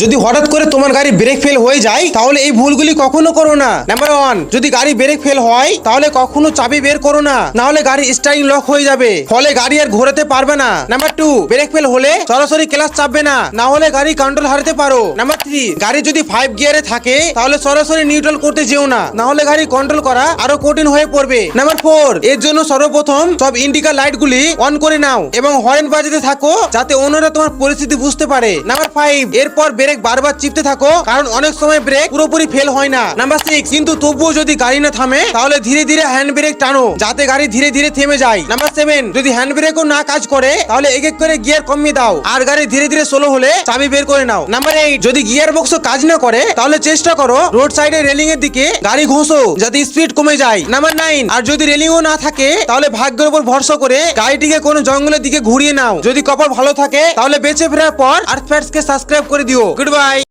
যদি হঠাৎ করে তোমার গাড়ি ব্রেক ফেল হয়ে যায়, তাহলে এই ভুলগুলি কখনো করো না। নাম্বার ওয়ান যদি গাড়ি ব্রেক ফেল হয়, তাহলে কখনো চাবি বের করো না। না হলে গাড়ি স্টারিং লক হয়ে যাবে। ফলে গাড়ি আর ঘোরাতে পারবে না। নাম্বার টু ব্রেক ফেল হলে সরাসরি ক্লাস চাপবে না। না হলে গাড়ি কন্ট্রোল হারাতে পারো। নাম্বার থ্রি গাড়ি যদি ফাইভ গিয়ারে থাকে, তাহলে সরাসরি নিউট্রাল করতে যেও না। না হলে গাড়ি কন্ট্রোল করা আরও কঠিন হয়ে পড়বে। নাম্বার ফোর এর জন্য সর্বপ্রথম সব ইন্ডিকা লাইট গুলি অন করে নাও এবং হরেন বাজাতে থাকো, যাতে অন্যরা তোমার পরিস্থিতি বুঝতে পারে। নাম্বার ফাইভ এরপর ব্রেক বারবার চিপতে থাকো, কারণ অনেক সময় ব্রেক পুরোপুরি ফেল হয় না। নাম্বার সিক্স কিন্তু তবুও যদি গাড়ি না থামে, তাহলে ধীরে ধীরে হ্যান্ড ব্রেক টানো, যাতে গাড়ি ধীরে ধীরে থেমে যায়। নাম্বার সেভেন যদি হ্যান্ড ব্রেকও না কাজ করে, তাহলে এক এক করে গিয়ার কমিয়ে দাও, আর গাড়ি ধীরে ধীরে স্লো হলে চাবি বের করে নাও। নাম্বার এইট যদি গিয়ার বক্স কাজ না করে, তাহলে চেষ্টা করো রোড সাইডে রেলিং এর দিকে গাড়ি ঘোষো, যাতে স্পিড কমে যায়। নাম্বার নাইন আর যদি রেলিংও না থাকে, তাহলে ভাগ্যের উপর ভরসা করে গাড়িটিকে কোনো জঙ্গলের দিকে ঘুরিয়ে নাও। যদি কপাল ভালো থাকে, তাহলে বেঁচে ফেরার পর আর কে সাবস্ক্রাইব করে দিও। Good bye